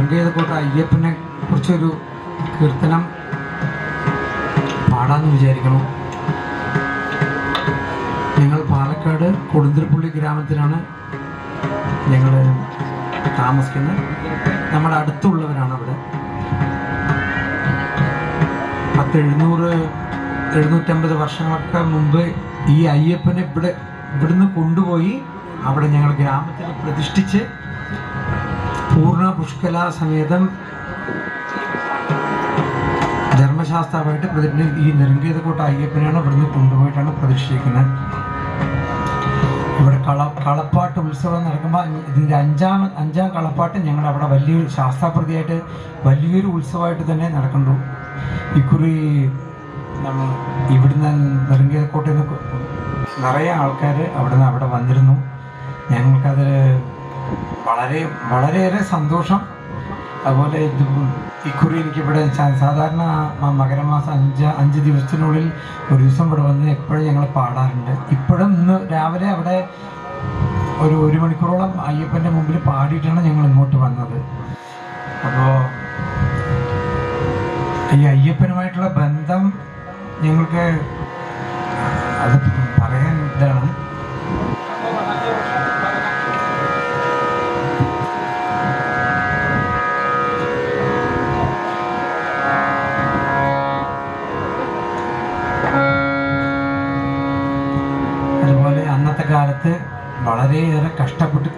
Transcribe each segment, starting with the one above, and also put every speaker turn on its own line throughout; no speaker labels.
നെറുങ്കേതക്കോട്ട അയ്യപ്പനെ കുറിച്ചൊരു കീർത്തനം പാടാന്ന് വിചാരിക്കണം. ഞങ്ങൾ പാലക്കാട് കൊടുന്തിരിപ്പള്ളി ഗ്രാമത്തിലാണ് ഞങ്ങൾ താമസിക്കുന്നത്. നമ്മുടെ അടുത്തുള്ളവരാണ് അവിടെ. പത്ത് എഴുന്നൂറ് എഴുന്നൂറ്റമ്പത് വർഷങ്ങൾക്ക് മുമ്പ് ഈ അയ്യപ്പനെ ഇവിടെ ഇവിടുന്ന് കൊണ്ടുപോയി അവിടെ ഞങ്ങൾ ഗ്രാമത്തിൽ പ്രതിഷ്ഠിച്ച് പൂർണ പുഷ്കല സമേതം ധർമ്മശാസ്ത്രമായിട്ട് പ്രതിജ്ഞ ഈ നെറുങ്കേതക്കോട്ട അയ്യപ്പനെയാണ് ഇവിടുന്ന് കൊണ്ടുപോയിട്ടാണ് പ്രതിഷ്ഠിക്കുന്നത് ഇവിടെ കള കളപ്പാട്ട് ഉത്സവം നടക്കുമ്പോൾ ഇതിന്റെ അഞ്ചാം അഞ്ചാം കളപ്പാട്ട് ഞങ്ങൾ അവിടെ വലിയൊരു ശാസ്താപ്രതിയായിട്ട് വലിയൊരു ഉത്സവമായിട്ട് തന്നെ നടക്കുന്നു ഇക്കുറി നമ്മ ഇവിടുന്ന് നെറുങ്കേതക്കോട്ടയിൽ നിന്ന് നിറയെ ആൾക്കാർ അവിടെ നിന്ന് അവിടെ വന്നിരുന്നു. ഞങ്ങൾക്കത് വളരെ വളരെയേറെ സന്തോഷം. അതുപോലെ ഇക്കുറി എനിക്കിവിടെ സാധാരണ മകരമാസം അഞ്ച് അഞ്ച് ദിവസത്തിനുള്ളിൽ ഒരു ദിവസം ഇവിടെ വന്ന് എപ്പോഴും ഞങ്ങൾ പാടാറുണ്ട്. ഇപ്പോഴും ഇന്ന് രാവിലെ അവിടെ ഒരു ഒരു മണിക്കൂറോളം അയ്യപ്പന്റെ മുമ്പിൽ പാടിയിട്ടാണ് ഞങ്ങൾ ഇങ്ങോട്ട് വന്നത്. അപ്പോൾ ഈ അയ്യപ്പനുമായിട്ടുള്ള ബന്ധം ഞങ്ങൾക്ക് അത് പറയാൻ ഇതാണ്. അന്നത്തെ കാലത്ത് വളരെയേറെ കഷ്ടപ്പെട്ട്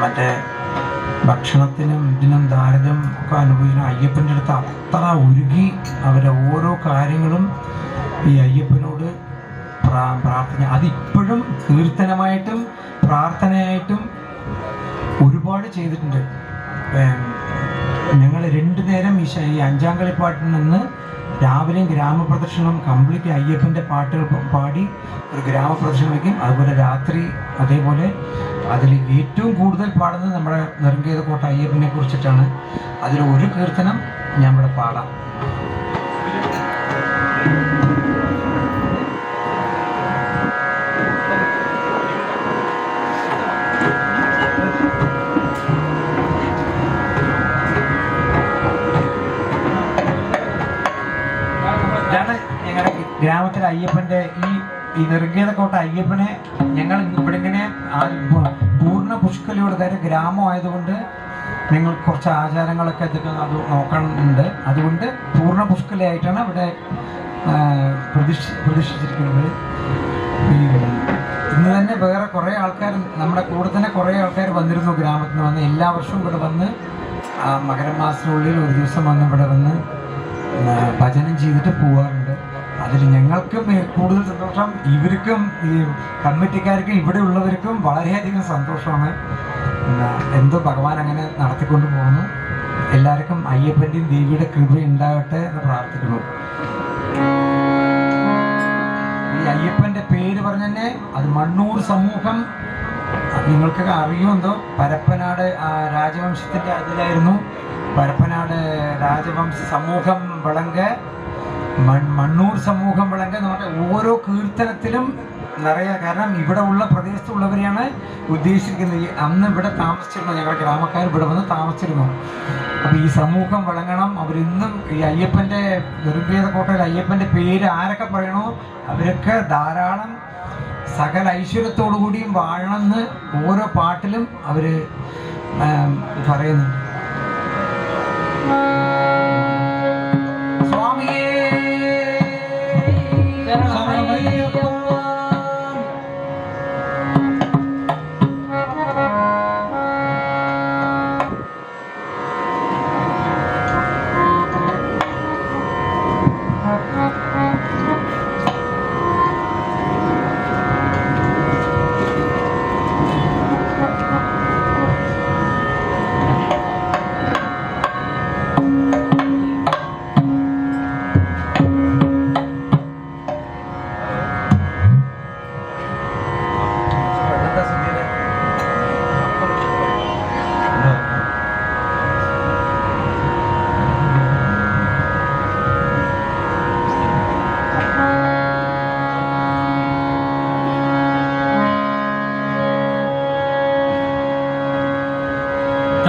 മറ്റേ ഭക്ഷണത്തിനും ഇതിനും ദാരിദ്ര്യം ഒക്കെ അനുഭവിക്കുന്ന അയ്യപ്പന്റെ അടുത്ത് അത്ര ഉരുകി അവരെ ഓരോ കാര്യങ്ങളും ഈ അയ്യപ്പനോട് പ്രാ- പ്രാർത്ഥന. അതിപ്പോഴും കീർത്തനമായിട്ടും പ്രാർത്ഥനയായിട്ടും ഒരുപാട് ചെയ്തിട്ടുണ്ട്. ഞങ്ങൾ രണ്ടു നേരം ഈ അഞ്ചാം കളിപ്പാട്ടിൽ നിന്ന് രാവിലെയും ഗ്രാമപ്രദക്ഷിണം കംപ്ലീറ്റ് അയ്യപ്പന്റെ പാട്ടുകൾ പാടി ഒരു ഗ്രാമപ്രദക്ഷിണം വയ്ക്കും. അതുപോലെ രാത്രി അതേപോലെ അതിൽ ഏറ്റവും കൂടുതൽ പാടുന്നത് നമ്മുടെ നെറുങ്കേതക്കോട്ട അയ്യപ്പനെ കുറിച്ചിട്ടാണ്. അതിൽ ഒരു കീർത്തനം ഞാൻ ഇവിടെ പാടാം. ഗ്രാമത്തിലെ അയ്യപ്പന്റെ ഈ ഈ കോട്ട അയ്യപ്പനെ ഞങ്ങൾ ഇവിടെ ഇങ്ങനെ പൂർണ പുഷ്കലിയുടെ കാര്യം ഗ്രാമമായതുകൊണ്ട് നിങ്ങൾ കുറച്ച് ആചാരങ്ങളൊക്കെ ഇതൊക്കെ അത് നോക്കണമുണ്ട് അതുകൊണ്ട് പൂർണ പുഷ്കലയായിട്ടാണ് ഇവിടെ പ്രതിഷ്ഠ പ്രതിഷ്ഠിച്ചിരിക്കുന്നത്. ഇന്ന് തന്നെ വേറെ കുറേ ആൾക്കാർ നമ്മുടെ കൂടെ തന്നെ കുറേ ആൾക്കാർ വന്നിരുന്നു ഗ്രാമത്തിൽ വന്ന്. എല്ലാ വർഷവും ഇവിടെ വന്ന് ആ മകരമാസത്തിനുള്ളിൽ ഒരു ദിവസം വന്ന് ഇവിടെ വന്ന് ഭജനം ചെയ്തിട്ട് പോവാറുണ്ട്. അതിൽ ഞങ്ങൾക്കും കൂടുതൽ സന്തോഷം. ഇവർക്കും ഈ കമ്മിറ്റിക്കാർക്കും ഇവിടെ ഉള്ളവർക്കും വളരെയധികം സന്തോഷമാണ്. എന്തോ ഭഗവാൻ അങ്ങനെ നടത്തിക്കൊണ്ട് പോകുന്നു. എല്ലാവർക്കും അയ്യപ്പന്റെയും ദേവിയുടെ കൃപ ഉണ്ടാകട്ടെ എന്ന് പ്രാർത്ഥിക്കുന്നു. ഈ അയ്യപ്പന്റെ പേര് പറഞ്ഞു തന്നെ അത് മണ്ണൂർ സമൂഹം. നിങ്ങൾക്കൊക്കെ അറിയുമെന്തോ പരപ്പനാട് ആ, രാജവംശത്തിന്റെ അതിലായിരുന്നു. പരപ്പനാട് രാജവംശ സമൂഹം വിളങ്ക്. മണ്ണൂർ സമൂഹം വിളങ്ക് എന്ന് പറഞ്ഞാൽ ഓരോ കീർത്തനത്തിലും നിറയെ കാരണം ഇവിടെ ഉള്ള പ്രദേശത്തുള്ളവരെയാണ് ഉദ്ദേശിക്കുന്നത്. അന്ന് ഇവിടെ താമസിച്ചിരുന്നു ഞങ്ങളുടെ ഗ്രാമക്കാർ ഇവിടെ വന്ന് താമസിച്ചിരുന്നു. അപ്പോൾ ഈ സമൂഹം വിളങ്ങണം. അവരിന്നും ഈ അയ്യപ്പന്റെ കോട്ടയിൽ അയ്യപ്പന്റെ പേര് ആരൊക്കെ പറയണോ അവരൊക്കെ ധാരാളം സകല ഐശ്വര്യത്തോടു കൂടിയും വാഴണമെന്ന് ഓരോ പാട്ടിലും അവർ പറയുന്നു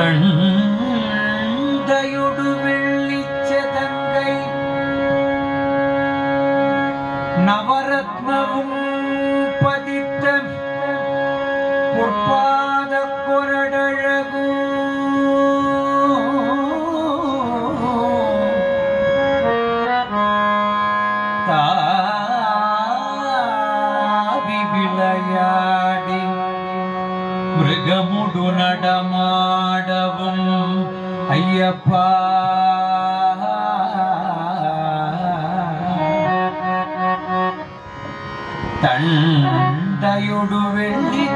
கண் ஆடவும் ஐயப்பா. தண்டையொடு வெள்ளி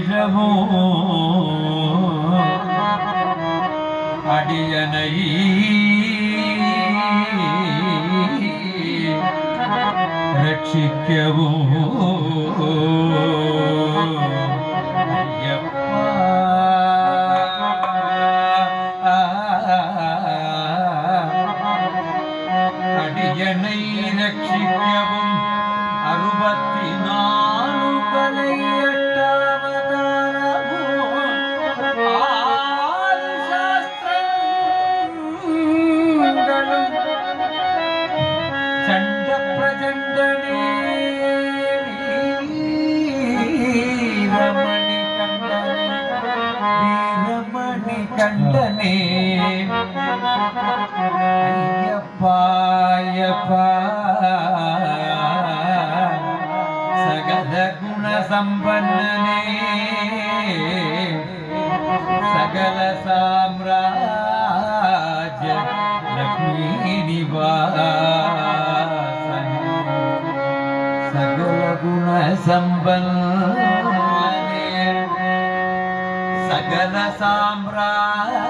അനുഗ്രഹവും അടിയനൈ രക്ഷിക്കവോ? അടിയണൈ സകലഗുണ സമ്പന്നനേ സകല സാമ്രാജ്യ ലക്ഷ്മീനിവാസന സകല ഗുണ സമ്പന്നനേ സകല
സാമ്രാജ്യ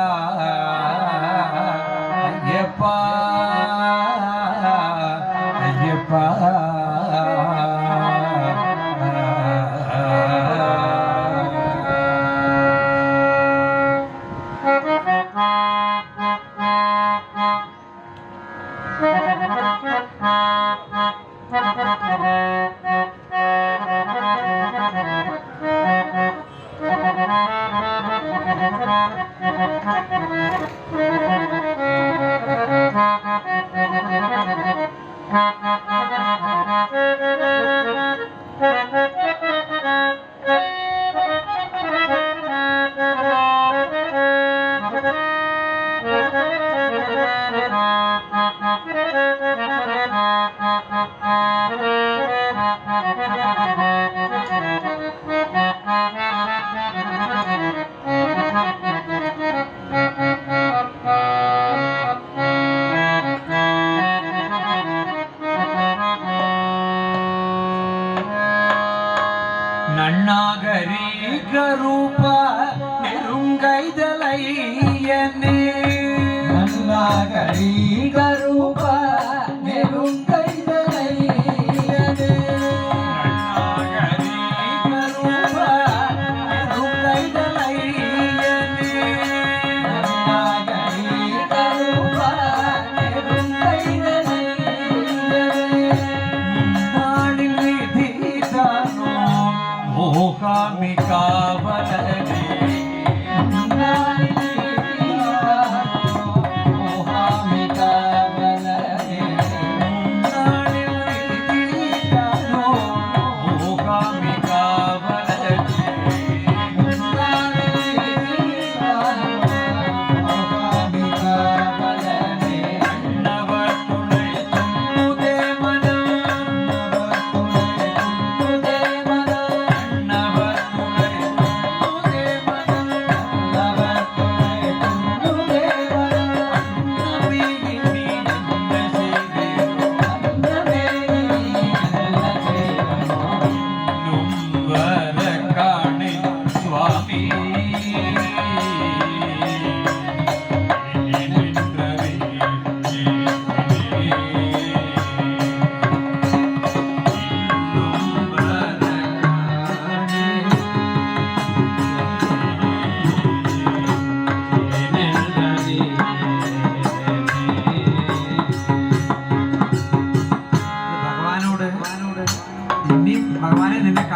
near.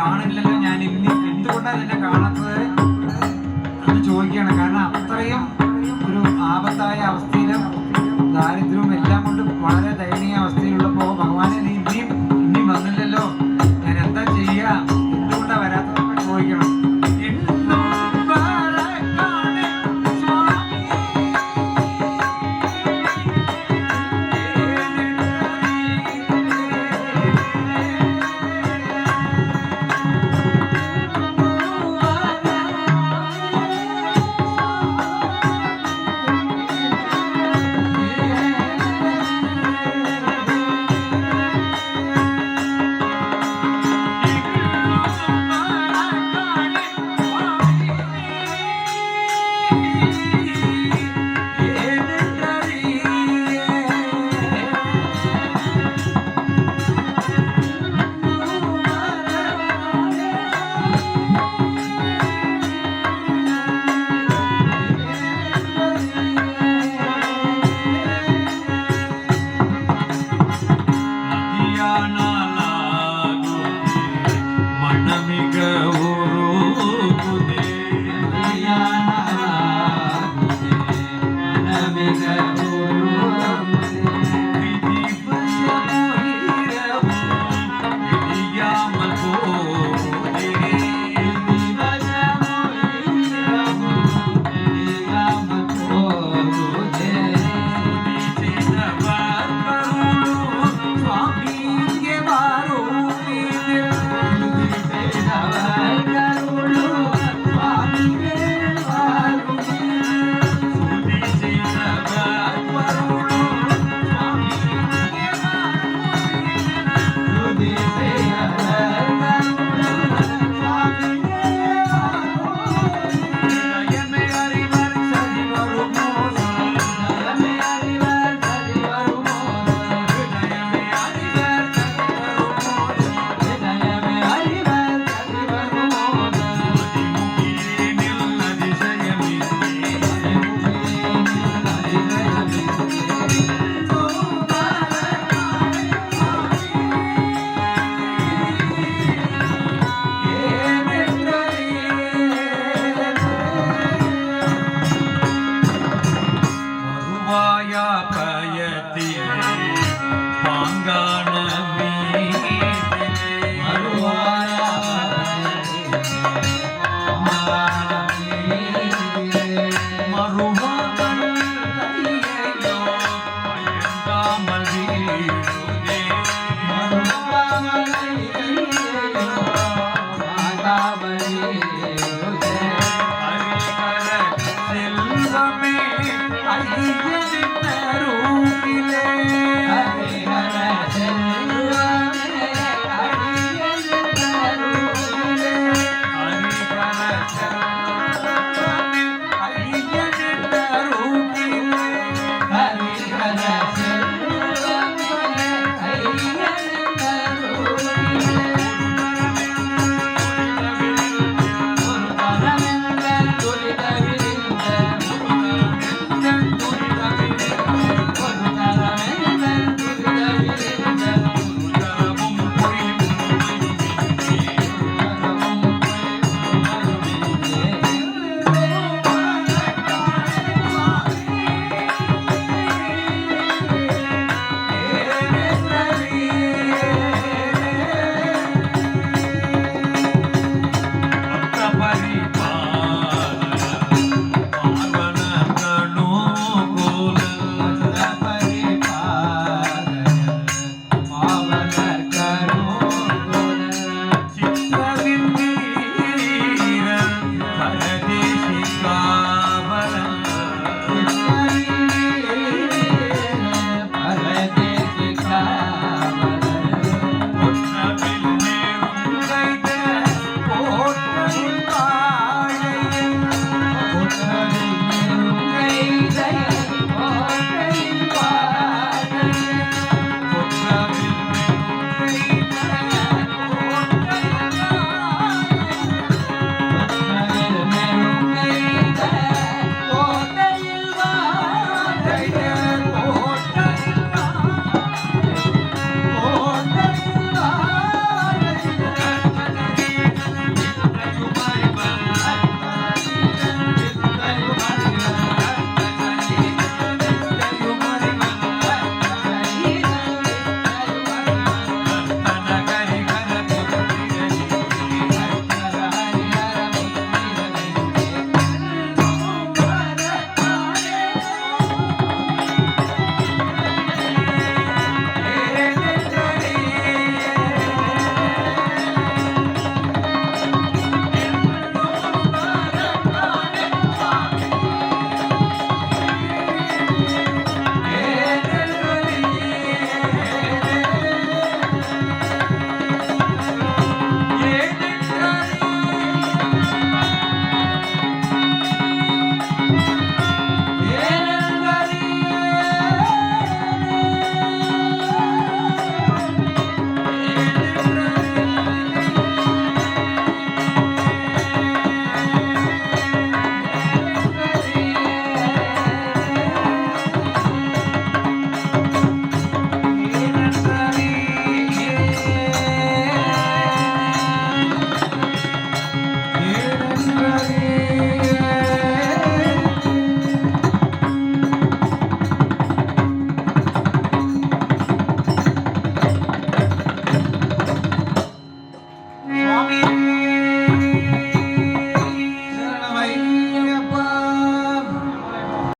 കാണില്ലല്ലോ ഞാൻ ഇന്ന് എന്തുകൊണ്ടാണ് ഇതിനെ കാണാത്തത്? എന്ന് ചോദിക്കുകയാണ്. കാരണം അത്രയും ഒരു ആപത്തായ അവസ്ഥയിലും ദാരിദ്ര്യവും എല്ലാം കൊണ്ട് വളരെ ദയനീയ അവസ്ഥ